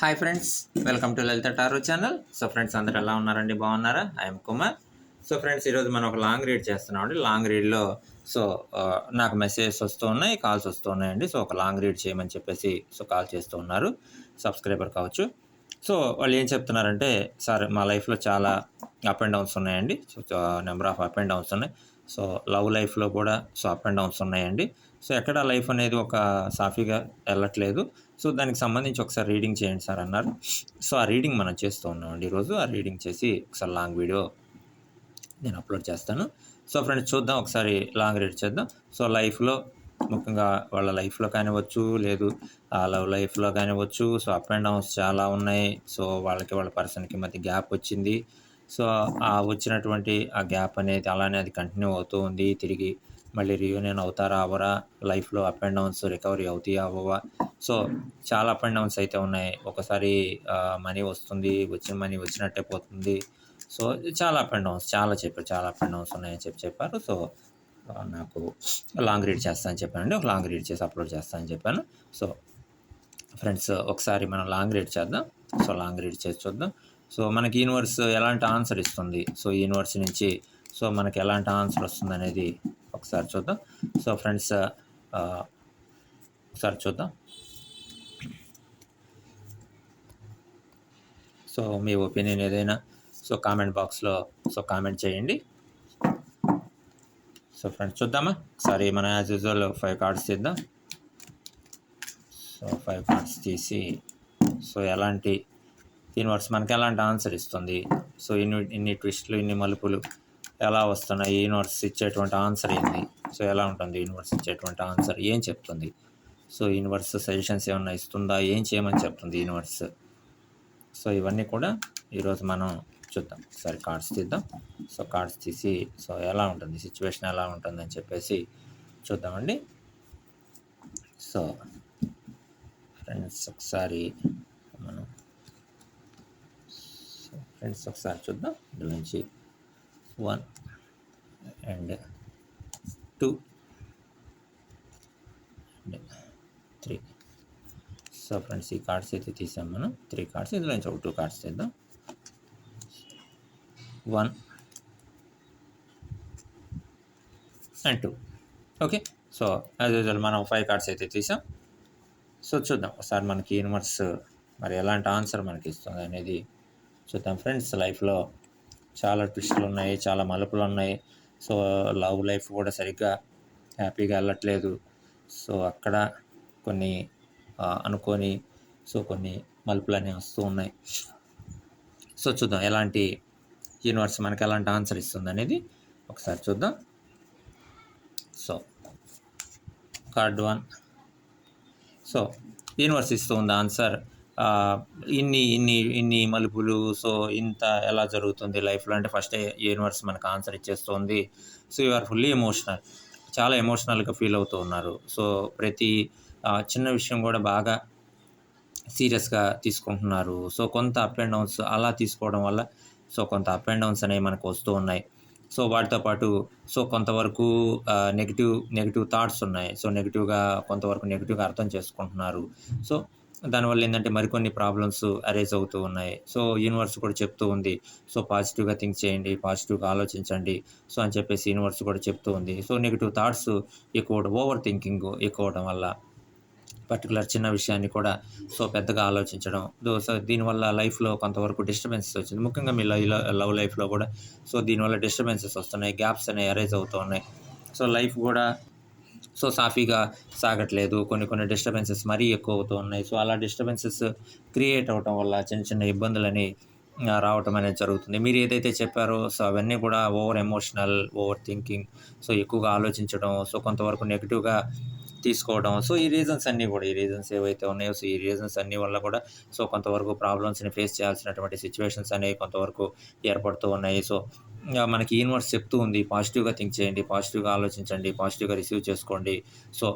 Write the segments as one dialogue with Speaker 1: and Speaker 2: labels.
Speaker 1: Hi friends welcome to Lalitha tarot channel so friends అందరు ఎలా ఉన్నారండి? బాగున్నారా? ఐఎమ్ కుమార్ సో ఫ్రెండ్స్ ఈరోజు మనం ఒక లాంగ్ రీడ్ చేస్తున్నాం అండి. లాంగ్ రీడ్లో సో నాకు మెసేజెస్ వస్తూ ఉన్నాయి కాల్స్ వస్తూ ఉన్నాయండి. సో ఒక లాంగ్ రీడ్ చేయమని చెప్పేసి సో కాల్ చేస్తూ ఉన్నారు. సబ్స్క్రైబర్ కావచ్చు. సో వాళ్ళు ఏం చెప్తున్నారంటే సార్ మా లైఫ్లో చాలా అప్ అండ్ డౌన్స్ ఉన్నాయండి. So number of up and downs ఉన్నాయి. సో లవ్ లైఫ్లో కూడా సో అప్ అండ్ డౌన్స్ ఉన్నాయండి. సో ఎక్కడ లైఫ్ అనేది ఒక సాఫీగా వెళ్ళట్లేదు. సో దానికి సంబంధించి ఒకసారి రీడింగ్ చేయండి సార్ అన్నారు. సో ఆ రీడింగ్ మనం చేస్తూ ఉన్నామండి ఈరోజు. ఆ రీడింగ్ చేసి ఒకసారి లాంగ్ వీడియో నేను అప్లోడ్ చేస్తాను. సో ఫ్రెండ్స్ చూద్దాం ఒకసారి లాంగ్ రీడ్ చేద్దాం. సో లైఫ్లో ముఖ్యంగా వాళ్ళ లైఫ్లో కానివ్వచ్చు లేదు ఆ లవ్ లైఫ్లో కానివ్వచ్చు సో అప్ అండ్ డౌన్స్ చాలా ఉన్నాయి. సో వాళ్ళకి వాళ్ళ పర్సన్కి మధ్య గ్యాప్ వచ్చింది. సో ఆ వచ్చినటువంటి ఆ గ్యాప్ అనేది అలానే అది కంటిన్యూ అవుతూ ఉంది. తిరిగి మళ్ళీ రీయూనియన్ అవుతారా అవరా? లైఫ్లో అప్ అండ్ డౌన్స్ రికవరీ అవుతాయా అవ్వవా సో చాలా అప్ అండ్ డౌన్స్ అయితే ఉన్నాయి. ఒకసారి మనీ వస్తుంది వచ్చిన మనీ వచ్చినట్టే పోతుంది. సో చాలా అప్ అండ్ డౌన్స్ చాలా చెప్పారు చాలా అప్ అండ్ డౌన్స్ ఉన్నాయని చెప్పి చెప్పారు. సో నాకు లాంగ్ రీడ్ చేస్తానని చెప్పానండి. ఒక లాంగ్ రీడ్ చేసి అప్లోడ్ చేస్తానని చెప్పాను. సో ఫ్రెండ్స్ ఒకసారి మనం లాంగ్ రీడ్ చేద్దాం. సో లాంగ్ రీడ్ చేసి చూద్దాం. సో మనకి యూనివర్స్ ఎలాంటి ఆన్సర్ ఇస్తుంది? సో యూనివర్స్ నుంచి సో మనకి ఎలాంటి ఆన్సర్ వస్తుంది అనేది ఒకసారి చూద్దాం. సో ఫ్రెండ్స్ ఒకసారి చూద్దాం. సో మీ ఒపీనియన్ ఏదైనా సో కామెంట్ బాక్స్లో సో కామెంట్ చేయండి. సో ఫ్రెండ్స్ చూద్దామా? ఒకసారి మన యాజ్ యూజువల్ ఫైవ్ కార్డ్స్ తీద్దాం. సో ఫైవ్ కార్డ్స్ తీసి సో ఎలాంటి దీని వర్డ్స్ మనకి ఎలాంటి ఆన్సర్ ఇస్తుంది? సో ఇన్ని ఇన్ని ట్విస్ట్లు ఇన్ని మలుపులు ఎలా వస్తున్నాయి యూనివర్స్ ఇచ్చేటువంటి ఆన్సర్ ఏంది? సో ఎలా ఉంటుంది యూనివర్స్ ఇచ్చేటువంటి ఆన్సర్? ఏం చెప్తుంది? సో యూనివర్స్ సజెషన్స్ ఏమన్నా ఇస్తుందా? ఏం చేయమని చెప్తుంది యూనివర్స్? సో ఇవన్నీ కూడా ఈరోజు మనం చూద్దాం. సరే కార్డ్స్ తీద్దాం. సో కార్డ్స్ తీసి సో ఎలా ఉంటుంది? సిచ్యువేషన్ ఎలా ఉంటుంది అని చెప్పేసి చూద్దామండి. సో ఫ్రెండ్స్ ఒకసారి మనం ఫ్రెండ్స్ ఒకసారి చూద్దాం. ఇందులో నుంచి one and two and three. So friends ఈ కార్డ్స్ అయితే తీసాం మనం. Three cards. ఇందులో నుంచి ఒక టూ కార్డ్స్ తీద్దాం. One and two. Okay? So as usual మనం ఫైవ్ కార్డ్స్ అయితే తీసాం. సో చూద్దాం. ఒకసారి మనకి యూనివర్స్ మరి ఎలాంటి ఆన్సర్ మనకి ఇస్తుంది అనేది చూద్దాం. ఫ్రెండ్స్ లైఫ్లో చాలా ట్విస్టులు ఉన్నాయి చాలా మలుపులు ఉన్నాయి. సో లవ్ లైఫ్ కూడా సరిగ్గా హ్యాపీగా వెళ్ళట్లేదు. సో అక్కడ కొన్ని అనుకొని అనుకోని సో కొన్ని మలుపులు అనేవి వస్తూ ఉన్నాయి. సో చూద్దాం ఎలాంటి యూనివర్స్ మనకి ఎలాంటి ఆన్సర్ ఇస్తుంది అనేది ఒకసారి చూద్దాం. So card one so universe ఇస్తుంది ఆన్సర్ ఇన్ని ఇన్ని ఇన్ని మలుపులు సో ఇంత ఎలా జరుగుతుంది లైఫ్లో? అంటే ఫస్ట్ యూనివర్స్ మనకు ఆన్సర్ ఇచ్చేస్తుంది. So you are fully emotional. చాలా ఎమోషనల్గా ఫీల్ అవుతూ ఉన్నారు. సో ప్రతి చిన్న విషయం కూడా బాగా సీరియస్గా తీసుకుంటున్నారు. సో కొంత అప్ అండ్ డౌన్స్ అలా తీసుకోవడం వల్ల సో కొంత అప్ అండ్ డౌన్స్ అనేవి మనకు వస్తూ ఉన్నాయి. సో వాటితో పాటు సో కొంతవరకు నెగిటివ్ నెగిటివ్ థాట్స్ ఉన్నాయి. సో నెగిటివ్గా కొంతవరకు నెగిటివ్గా అర్థం చేసుకుంటున్నారు. సో దానివల్ల ఏంటంటే మరికొన్ని ప్రాబ్లమ్స్ అరేజ్ అవుతూ ఉన్నాయి. సో యూనివర్స్ కూడా చెప్తూ ఉంది. సో పాజిటివ్గా థింక్ చేయండి పాజిటివ్గా ఆలోచించండి. సో అని చెప్పేసి యూనివర్స్ కూడా చెప్తూ ఉంది. సో నెగిటివ్ థాట్స్ ఎక్కువ ఓవర్ థింకింగ్ ఎక్కువ అవడం వల్ల పర్టికులర్ చిన్న విషయాన్ని కూడా సో పెద్దగా ఆలోచించడం. సో దీనివల్ల లైఫ్లో కొంతవరకు డిస్టర్బెన్సెస్ వచ్చింది. ముఖ్యంగా మీ లవ్ లవ్ లైఫ్లో కూడా. సో దీనివల్ల డిస్టర్బెన్సెస్ వస్తున్నాయి గ్యాప్స్ అనేవి అరేజ్ అవుతూ ఉన్నాయి. సో లైఫ్ కూడా సో సాఫీగా సాగట్లేదు. కొన్ని కొన్ని డిస్టర్బెన్సెస్ మరీ ఎక్కువ అవుతూ ఉన్నాయి. సో అలా డిస్టర్బెన్సెస్ క్రియేట్ అవటం వల్ల చిన్న చిన్న ఇబ్బందులని రావటం అనేది జరుగుతుంది. మీరు ఏదైతే చెప్పారో సో అవన్నీ కూడా over emotional over thinking so ఎక్కువగా ఆలోచించడం సో కొంతవరకు నెగిటివ్గా తీసుకోవడం. సో ఈ రీజన్స్ అన్నీ కూడా ఈ రీజన్స్ ఏవైతే ఉన్నాయో సో ఈ రీజన్స్ అన్నీ వల్ల కూడా సో కొంతవరకు ప్రాబ్లమ్స్ని ఫేస్ చేయాల్సినటువంటి సిచ్యువేషన్స్ అనేవి కొంతవరకు ఏర్పడుతూ ఉన్నాయి. సో మనకి యూనివర్స్ చెప్తూ ఉంది పాజిటివ్గా థింక్ చేయండి పాజిటివ్గా ఆలోచించండి పాజిటివ్గా రిసీవ్ చేసుకోండి. సో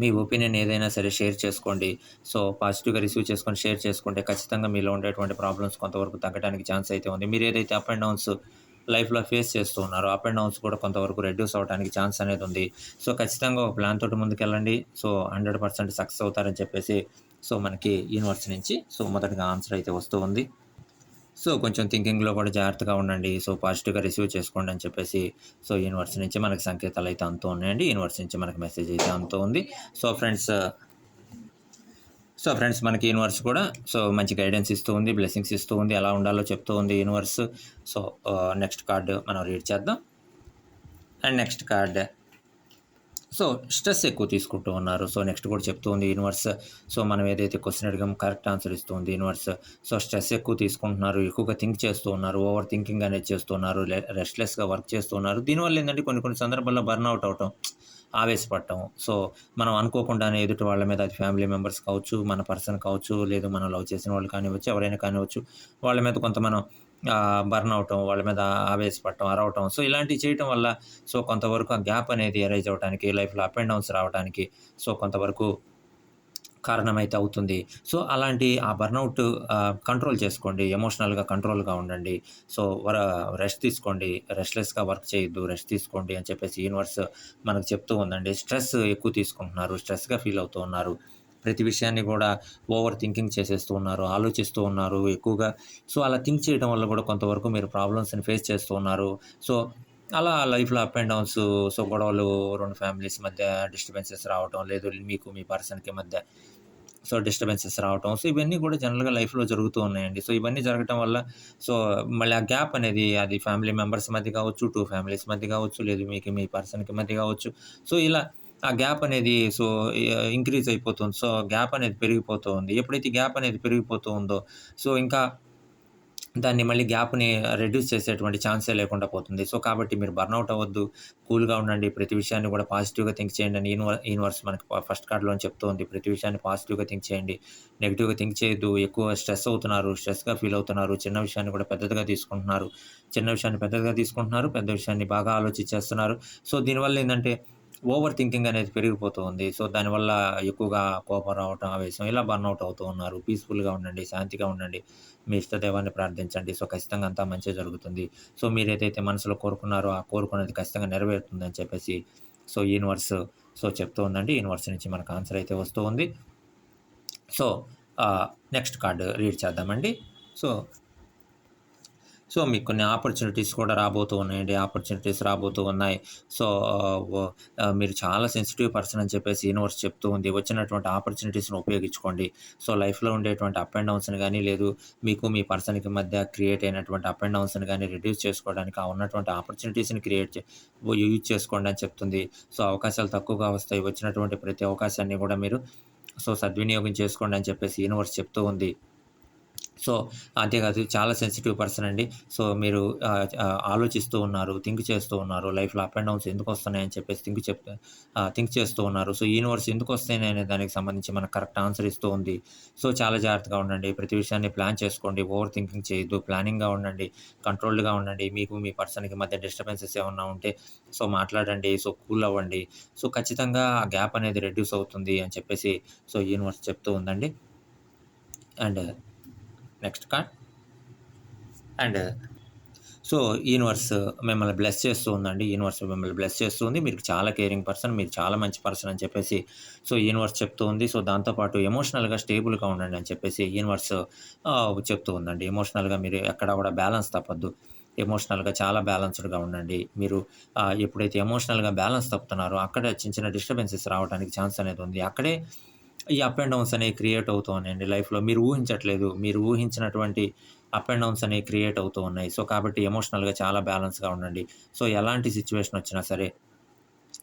Speaker 1: మీ ఒపీనియన్ ఏదైనా సరే షేర్ చేసుకోండి. సో పాజిటివ్గా రిసీవ్ చేసుకొని షేర్ చేసుకుంటే ఖచ్చితంగా మీలో ఉండేటువంటి ప్రాబ్లమ్స్ కొంతవరకు తగ్గడానికి ఛాన్స్ అయితే ఉంది. మీరు ఏదైతే అప్ అండ్ డౌన్స్ లైఫ్లో ఫేస్ చేస్తూ ఉన్నారు. అప్ అండ్ డౌన్స్ కూడా కొంతవరకు రెడ్యూస్ అవడానికి ఛాన్స్ అనేది ఉంది. సో ఖచ్చితంగా ఒక ప్లాన్ తోటి ముందుకెళ్ళండి. సో హండ్రెడ్ పర్సెంట్ సక్సెస్ అవుతారని చెప్పేసి సో మనకి యూనివర్స్ నుంచి సో మొదటిగా ఆన్సర్ అయితే వస్తూ ఉంది. సో కొంచెం థింకింగ్లో కూడా జాగ్రత్తగా ఉండండి. సో పాజిటివ్గా రిసీవ్ చేసుకోండి అని చెప్పేసి సో యూనివర్స్ నుంచి మనకి సంకేతాలు అయితే అంతూ ఉన్నాయండి. యూనివర్స్ నుంచి మనకి మెసేజ్ అయితే అంతూ ఉంది. సో ఫ్రెండ్స్ సో ఫ్రెండ్స్ మనకి యూనివర్స్ కూడా సో మంచి గైడెన్స్ ఇస్తూ ఉంది బ్లెస్సింగ్స్ ఇస్తూ ఉంది ఎలా ఉండాలో చెప్తూ ఉంది యూనివర్స్ సో నెక్స్ట్ కార్డు మనం రీడ్ చేద్దాం. And next card so stress ఎక్కువ తీసుకుంటూ ఉన్నారు. సో నెక్స్ట్ కూడా చెప్తూ ఉంది యూనివర్స్ సో మనం ఏదైతే క్వశ్చన్ అడిగామో కరెక్ట్ ఆన్సర్ ఇస్తుంది యూనివర్స్ సో స్ట్రెస్ ఎక్కువ తీసుకుంటున్నారు ఎక్కువగా థింక్ చేస్తూ ఉన్నారు ఓవర్ థింకింగ్ అనేది చేస్తున్నారు రెస్ట్లెస్గా వర్క్ చేస్తున్నారు దీనివల్ల ఏంటంటే కొన్ని కొన్ని సందర్భాల్లో బర్న్అవుట్ అవటం ఆవేశపడటం. సో మనం అనుకోకుండానే ఎదుటి వాళ్ళ మీద అది ఫ్యామిలీ మెంబర్స్ కావచ్చు మన పర్సన్ కావచ్చు లేదు మనం లవ్ చేసిన వాళ్ళు కానివచ్చు ఎవరైనా కానివచ్చు వాళ్ళ మీద కొంత మనం బర్న్ అవటం వాళ్ళ మీద ఆవేశపడటం అరవటం. సో ఇలాంటివి చేయటం వల్ల సో కొంతవరకు ఆ గ్యాప్ అనేది ఎరైజ్ అవడానికి లైఫ్లో అప్ అండ్ డౌన్స్ రావడానికి సో కొంతవరకు కారణమైతే అవుతుంది. సో అలాంటి ఆ బర్నౌట్ కంట్రోల్ చేసుకోండి. ఎమోషనల్గా కంట్రోల్గా ఉండండి. సో వర రెస్ట్ తీసుకోండి. రెస్ట్లెస్గా వర్క్ చేయొద్దు. రెస్ట్ తీసుకోండి అని చెప్పేసి యూనివర్స్ మనకు చెప్తూ ఉందండి. స్ట్రెస్ ఎక్కువ తీసుకుంటున్నారు. స్ట్రెస్గా ఫీల్ అవుతూ ఉన్నారు. ప్రతి విషయాన్ని కూడా ఓవర్ థింకింగ్ చేసేస్తూ ఉన్నారు. ఆలోచిస్తూ ఉన్నారు ఎక్కువగా. సో అలా థింక్ చేయడం వల్ల కూడా కొంతవరకు మీరు ప్రాబ్లమ్స్ని ఫేస్ చేస్తూ ఉన్నారు. సో అలా లైఫ్లో అప్ అండ్ డౌన్స్ సో గొడవలు రెండు ఫ్యామిలీస్ మధ్య డిస్టర్బెన్సెస్ రావటం లేదు మీకు మీ పర్సన్కి మధ్య సో డిస్టర్బెన్సెస్ రావటం. సో ఇవన్నీ కూడా జనరల్గా లైఫ్లో జరుగుతూ ఉన్నాయండి. సో ఇవన్నీ జరగటం వల్ల సో మళ్ళీ ఆ గ్యాప్ అనేది అది ఫ్యామిలీ మెంబర్స్ మధ్య కావచ్చు టూ ఫ్యామిలీస్ మధ్య కావచ్చు లేదు మీకు మీ పర్సన్కి మధ్య కావచ్చు. సో ఇలా ఆ గ్యాప్ అనేది సో ఇంక్రీజ్ అయిపోతుంది. సో గ్యాప్ అనేది పెరిగిపోతూ ఉంది. ఎప్పుడైతే గ్యాప్ అనేది పెరిగిపోతూ ఉందో సో ఇంకా దాన్ని మళ్ళీ గ్యాప్ని రెడ్యూస్ చేసేటువంటి ఛాన్సే లేకుండా పోతుంది. సో కాబట్టి మీరు బర్న్అవుట్ అవ్వద్దు కూల్గా ఉండండి ప్రతి విషయాన్ని కూడా పాజిటివ్గా థింక్ చేయండి అని యూనివర్ యూనివర్స్ మనకి ఫస్ట్ కార్డులో చెప్తూ ఉంది. ప్రతి విషయాన్ని పాజిటివ్గా థింక్ చేయండి. నెగిటివ్గా థింక్ చేయొద్దు ఎక్కువ స్ట్రెస్ అవుతున్నారు స్ట్రెస్గా ఫీల్ అవుతున్నారు చిన్న విషయాన్ని కూడా పెద్దదిగా తీసుకుంటున్నారు చిన్న విషయాన్ని పెద్దదిగా తీసుకుంటున్నారు పెద్ద విషయాన్ని బాగా ఆలోచించేస్తున్నారు. సో దీనివల్ల ఏంటంటే ఓవర్ థింకింగ్ అనేది పెరిగిపోతూ ఉంది సో దానివల్ల ఎక్కువగా కోపం రావటం ఆవేశం ఇలా బర్న్అవుట్ అవుతూ ఉన్నారు. పీస్ఫుల్గా ఉండండి శాంతిగా ఉండండి. మీ ఇష్టదేవాన్ని ప్రార్థించండి. సో ఖచ్చితంగా అంతా మంచిగా జరుగుతుంది. సో మీరు ఏదైతే మనసులో కోరుకున్నారో ఆ కోరుకున్నది ఖచ్చితంగా నెరవేరుతుందని చెప్పేసి సో యూనివర్స్ సో చెప్తూ ఉందండి. యూనివర్స్ నుంచి మనకు ఆన్సర్ అయితే వస్తూ ఉంది. సో నెక్స్ట్ కార్డు రీడ్ చేద్దామండి. సో సో మీకు కొన్ని ఆపర్చునిటీస్ కూడా రాబోతూ ఉన్నాయండి. ఆపర్చునిటీస్ రాబోతూ ఉన్నాయి. సో మీరు చాలా సెన్సిటివ్ పర్సన్ అని చెప్పేసి యూనివర్స్ చెప్తూ ఉంది. వచ్చినటువంటి ఆపర్చునిటీస్ని ఉపయోగించుకోండి. సో లైఫ్లో ఉండేటువంటి అప్ అండ్ డౌన్స్ని కానీ లేదు మీకు మీ పర్సన్కి మధ్య క్రియేట్ అయినటువంటి అప్ అండ్ డౌన్స్ని కానీ రిడ్యూస్ చేసుకోవడానికి ఆ ఉన్నటువంటి ఆపర్చునిటీస్ని క్రియేట్ యూజ్ చేసుకోండి అని చెప్తుంది. సో అవకాశాలు తక్కువగా వస్తాయి. వచ్చినటువంటి ప్రతి అవకాశాన్ని కూడా మీరు సో సద్వినియోగం చేసుకోండి అని చెప్పేసి యూనివర్స్ చెప్తూ ఉంది. సో అంతేకాదు చాలా సెన్సిటివ్ పర్సన్ అండి. సో మీరు ఆలోచిస్తూ ఉన్నారు థింక్ చేస్తూ ఉన్నారు లైఫ్లో అప్ అండ్ డౌన్స్ ఎందుకు వస్తున్నాయని చెప్పేసి థింక్ చెప్తే థింక్ చేస్తూ ఉన్నారు. సో యూనివర్స్ ఎందుకు వస్తాయని అనే దానికి సంబంధించి మనకు కరెక్ట్ ఆన్సర్ ఇస్తూ ఉంది. సో చాలా జాగ్రత్తగా ఉండండి. ప్రతి విషయాన్ని ప్లాన్ చేసుకోండి. ఓవర్ థింకింగ్ చేయొద్దు. ప్లానింగ్గా ఉండండి. కంట్రోల్డ్గా ఉండండి. మీకు మీ పర్సన్కి మధ్య డిస్టర్బెన్సెస్ ఏమన్నా ఉంటే సో మాట్లాడండి. సో కూల్ అవ్వండి. సో ఖచ్చితంగా ఆ గ్యాప్ అనేది రెడ్యూస్ అవుతుంది అని చెప్పేసి సో యూనివర్స్ చెప్తూ ఉందండి. And next card. And so universe మిమ్మల్ని బ్లెస్ చేస్తూ ఉందండి. యూనివర్స్ మిమ్మల్ని బ్లెస్ చేస్తూ ఉంది. మీరు చాలా కేరింగ్ పర్సన్ మీరు చాలా మంచి పర్సన్ అని చెప్పేసి సో యూనివర్స్ చెప్తూ ఉంది. సో దాంతోపాటు ఎమోషనల్గా స్టేబుల్గా ఉండండి అని చెప్పేసి యూనివర్స్ చెప్తూ ఉందండి. ఎమోషనల్గా మీరు ఎక్కడ కూడా బ్యాలెన్స్ తప్పద్దు. ఎమోషనల్గా చాలా బ్యాలెన్స్డ్గా ఉండండి. మీరు ఎప్పుడైతే ఎమోషనల్గా బ్యాలెన్స్ తప్పుతున్నారో అక్కడ చిన్న చిన్న డిస్టర్బెన్సెస్ రావడానికి ఛాన్స్ అనేది ఉంది. అక్కడే ఈ అప్ అండ్ డౌన్స్ అనేవి క్రియేట్ అవుతూ ఉన్నాయండి లైఫ్లో. మీరు ఊహించట్లేదు. మీరు ఊహించినటువంటి అప్ అండ్ డౌన్స్ అనేవి క్రియేట్ అవుతూ ఉన్నాయి. సో కాబట్టి ఎమోషనల్గా చాలా బ్యాలెన్స్గా ఉండండి. సో ఎలాంటి సిచ్యువేషన్ వచ్చినా సరే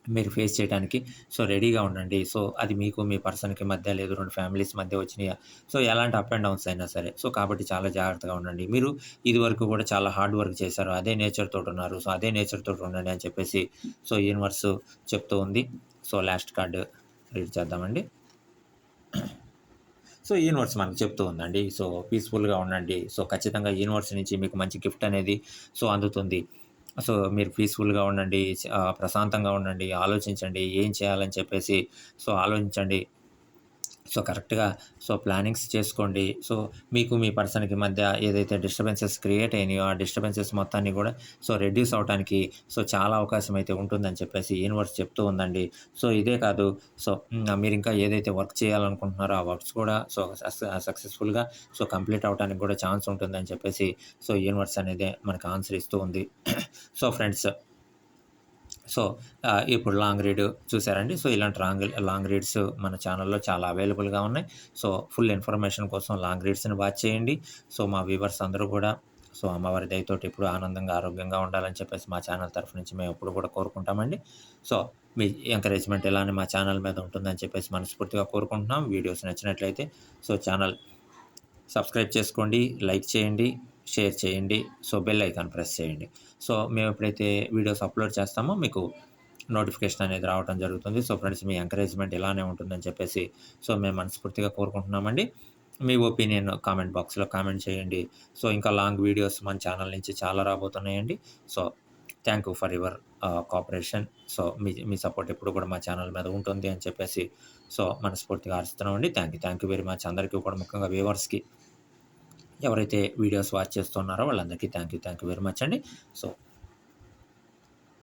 Speaker 1: మీరు ఫేస్ చేయడానికి సో రెడీగా ఉండండి. సో అది మీకు మీ పర్సన్కి మధ్య లేదు. రెండు ఫ్యామిలీస్ మధ్య వచ్చినాయా? సో ఎలాంటి అప్ అండ్ డౌన్స్ అయినా సరే. సో కాబట్టి చాలా జాగ్రత్తగా ఉండండి. మీరు ఇది వరకు కూడా చాలా హార్డ్ వర్క్ చేశారు. అదే నేచర్ తోటి ఉన్నారు. సో అదే నేచర్ తోటి ఉండండి అని చెప్పేసి సో యూనివర్స్ చెప్తూ ఉంది. సో లాస్ట్ కార్డు రీడ్ చేద్దామండి. సో యూనివర్స్ మనకు చెప్తూ ఉందండి. సో పీస్ఫుల్గా ఉండండి. సో ఖచ్చితంగా యూనివర్స్ నుంచి మీకు మంచి గిఫ్ట్ అనేది సో అందుతుంది. సో మీరు పీస్ఫుల్గా ఉండండి. ప్రశాంతంగా ఉండండి. ఆలోచించండి. ఏం చేయాలని చెప్పేసి సో ఆలోచించండి. సో కరెక్ట్గా సో ప్లానింగ్స్ చేసుకోండి. సో మీకు మీ పర్సన్కి మధ్య ఏదైతే డిస్టర్బెన్సెస్ క్రియేట్ అయినాయో ఆ డిస్టర్బెన్సెస్ మొత్తాన్ని కూడా సో రెడ్యూస్ అవడానికి సో చాలా అవకాశం అయితే ఉంటుందని చెప్పేసి యూనివర్స్ చెప్తూ ఉందండి. సో ఇదే కాదు సో మీరు ఇంకా ఏదైతే వర్క్ చేయాలనుకుంటున్నారో ఆ వర్క్స్ కూడా సో సక్సెస్ఫుల్గా సో కంప్లీట్ అవడానికి కూడా ఛాన్స్ ఉంటుందని చెప్పేసి సో యూనివర్స్ అనేది మనకు ఆన్సర్ ఇస్తూ ఉంది. సో ఫ్రెండ్స్ సో ఇప్పుడు లాంగ్ రీడ్ చూసారండి. సో ఇలాంటి లాంగ్ లాంగ్ రీడ్స్ మన ఛానల్లో చాలా అవైలబుల్గా ఉన్నాయి. సో ఫుల్ ఇన్ఫర్మేషన్ కోసం లాంగ్ రీడ్స్ని వాచ్ చేయండి. సో మా వ్యూవర్స్ అందరూ కూడా సో అమ్మవారి దయతోటి ఎప్పుడు ఆనందంగా ఆరోగ్యంగా ఉండాలని చెప్పేసి మా ఛానల్ తరఫు నుంచి మేము ఎప్పుడు కూడా కోరుకుంటామండి. సో మీ ఎంకరేజ్మెంట్ ఇలానే మా ఛానల్ మీద ఉంటుందని చెప్పేసి మనస్ఫూర్తిగా కోరుకుంటున్నాం. వీడియోస్ నచ్చినట్లయితే సో ఛానల్ సబ్స్క్రైబ్ చేసుకోండి లైక్ చేయండి. షేర్ చేయండి. సో బెల్ ఐకాన్ ప్రెస్ చేయండి. సో మేము ఎప్పుడైతే వీడియోస్ అప్లోడ్ చేస్తామో మీకు నోటిఫికేషన్ అనేది రావడం జరుగుతుంది. సో ఫ్రెండ్స్ మీ ఎంకరేజ్మెంట్ ఇలానే ఉంటుందని చెప్పేసి సో మేము మనస్ఫూర్తిగా కోరుకుంటున్నామండి. మీ ఒపీనియన్ కామెంట్ బాక్స్లో కామెంట్ చేయండి. సో ఇంకా లాంగ్ వీడియోస్ మన ఛానల్ నుంచి చాలా రాబోతున్నాయండి. So thank you for your cooperation. So మీ మీ సపోర్ట్ ఎప్పుడు కూడా మా ఛానల్ మీద ఉంటుంది అని చెప్పేసి సో మనస్ఫూర్తిగా ఆశిస్తున్నామండి. Thank you thank you very much. అందరికీ కూడా ముఖ్యంగా వ్యూవర్స్కి ఎవరైతే వీడియోస్ వాచ్ చేస్తున్నారో వాళ్ళందరికీ thank you thank you very much అండి. సో